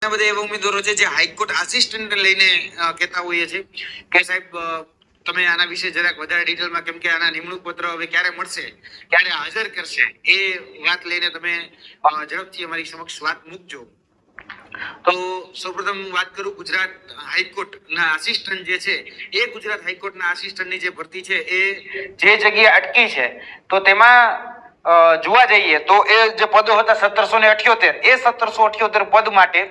ઘણા બધા એવા ઉમેદવારો છે જે હાઈકોર્ટ આસિસ્ટન્ટ લઈને કહેતા હોઈએ છે. કે સાહેબ તમે આના વિશે જરાક વધારે ડિટેલમાં કેમ કે આના નિમણૂક પત્ર હવે ક્યારે મળશે, ક્યારે હાજર કરશે, એ વાત લઈને તમે ઝડપથી અમારી સમક્ષ વાત મૂકજો. તો સૌપ્રથમ વાત કરું ગુજરાત હાઈકોર્ટના આસિસ્ટન્ટ જે છે, એ ગુજરાત હાઈકોર્ટના આસિસ્ટન્ટની જે ભરતી છે, એ જે જગ્યાએ અટકી છે, તો તેમાં જોવા જઈએ તો એ જે પદો હતા સત્તરસો ને અઠ્યોતેર, એ સત્તરસો અઠ્યોતેર પદ માટે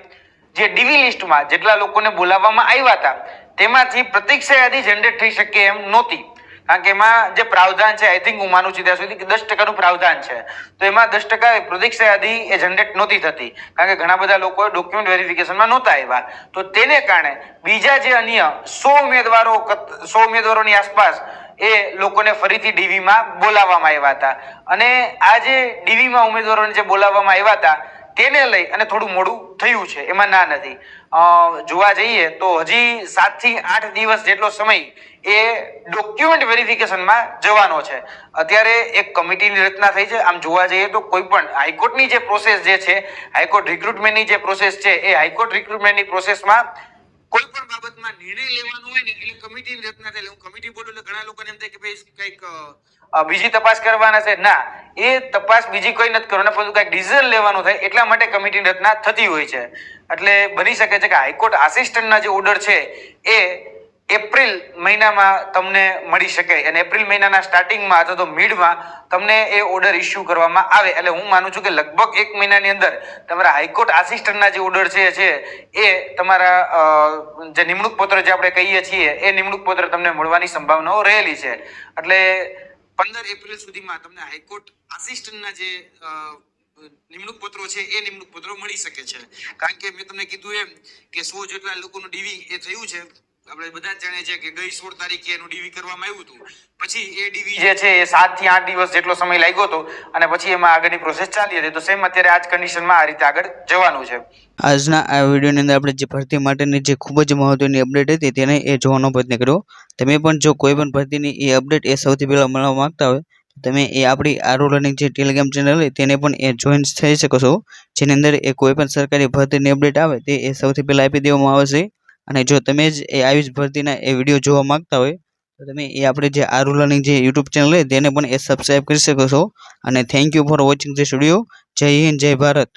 જે ડીવી લિસ્ટમાં જેટલા લોકોને બોલાવવામાં આવ્યા હતા, તેમાંથી પ્રતીક્ષા યાદી જનરેટ થઈ શકે એમ નહોતી. કારણ કે એમાં જે પ્રાવધાન છે આઈ થિંક હું માનું છું ત્યાં સુધી દસ ટકાનું પ્રાવધાન છે. તો એમાં દસ ટકા પ્રતીક્ષા યાદી એ જનરેટ નહોતી થતી. કારણ કે ઘણા બધા લોકો ડોક્યુમેન્ટ વેરિફિકેશનમાં નહોતા આવ્યા. તો તેને કારણે બીજા જે અન્ય સો ઉમેદવારો, સો ઉમેદવારોની આસપાસ એ લોકોને ફરીથી ડીવીમાં બોલાવવામાં આવ્યા હતા. અને આ જે ડીવીમાં ઉમેદવારોને જે બોલાવવામાં આવ્યા હતા તેને લઈ અને થોડું મોડું થયું છે, એમાં ના નથી. જોવા જઈએ તો હજી સાતથી આઠ દિવસ જેટલો સમય એ ડોક્યુમેન્ટ વેરિફિકેશનમાં જવાનો છે. અત્યારે એક કમિટીની રચના થઈ છે. આમ જોવા જઈએ તો કોઈ પણ હાઈકોર્ટની જે પ્રોસેસ જે છે, હાઈકોર્ટ રિક્રુટમેન્ટની જે પ્રોસેસ છે, એ હાઈકોર્ટ રિક્રુટમેન્ટની પ્રોસેસમાં બાબતમાં નિર્ણય લેવાનો હોય ને, એટલે કમિટીની રચના થાય. હું કમિટી બોલું એટલે ઘણા લોકોને એમ થાય કે ભાઈ, કંઈક બીજી તપાસ કરવાના છે. ના, એ તપાસ બીજી કોઈ નથી કરવાના, પરંતુ કંઈક ડિસિઝન લેવાનું થાય એટલા માટે કમિટીની રચના થતી હોય છે. એટલે બની શકે છે કે હાઈકોર્ટ આસિસ્ટન્ટના જે ઓર્ડર છે, એ એપ્રિલ મહિનામાં તમને મળી શકે અને એપ્રિલ મહિનાના સ્ટાર્ટિંગમાં અથવા તો મિડમાં તમને એ ઓર્ડર ઇસ્યુ કરવામાં આવે. એટલે હું માનું છું કે લગભગ એક મહિનાની અંદર તમારા હાઈકોર્ટ આસિસ્ટન્ટના જે ઓર્ડર છે એ તમારા જે નિમણૂક પત્ર જે આપણે કહીએ છીએ, એ નિમણૂક પત્ર તમને મળવાની સંભાવનાઓ રહેલી છે. એટલે પંદર એપ્રિલ સુધીમાં તમને હાઈકોર્ટ આસિસ્ટન્ટના જે નિમણૂક પત્રો છે, એ નિમણૂક પત્રો મળી શકે છે. કારણ કે મેં તમને કીધું એમ કે સો જેટલા લોકોનું ડીવી એ થયું છે. આપણે બધા જ જાણીએ છીએ કે ગઈ સોળ તારીખે એનું ડીવી કરવામાં આવ્યું હતું. પછી એ ડીવી જે છે એ સાતથી આઠ દિવસ જેટલો સમય લાગ્યો હતો અને પછી એમાં આગળની પ્રોસેસ ચાલી હતી. તો સેમ અત્યારે આ જ કન્ડિશનમાં આ રીતે આગળ જવાનું છે. આજના આ વિડીયોની અંદર આપણે જે ભરતી માટેની જે ખૂબ જ મહત્વની અપડેટ હતી તેને એ જોવાનો પ્રયત્ન કર્યો. તમે પણ જો કોઈ પણ ભરતીની એ અપડેટ એ સૌથી પહેલાં મળવા માંગતા હોય તમે એ આપણી આરો લર્નિંગ જે ટેલિગ્રામ ચેનલ હોય તેને પણ એ જોઈન થઈ શકો છો. જેની અંદર એ કોઈ પણ સરકારી ભરતીની અપડેટ આવે તે એ સૌથી પહેલાં આપી દેવામાં આવશે અને જો તમે જ એ આવી જ ભરતીના એ વીડિયો જોવા માંગતા હોય, તો તમે એ આપણે જે આરો લર્નિંગ જે યુટ્યુબ ચેનલ હોય તેને પણ એ સબસ્ક્રાઈબ કરી શકો છો. અને thank you for watching this video Jai Hind, Jai Bharat.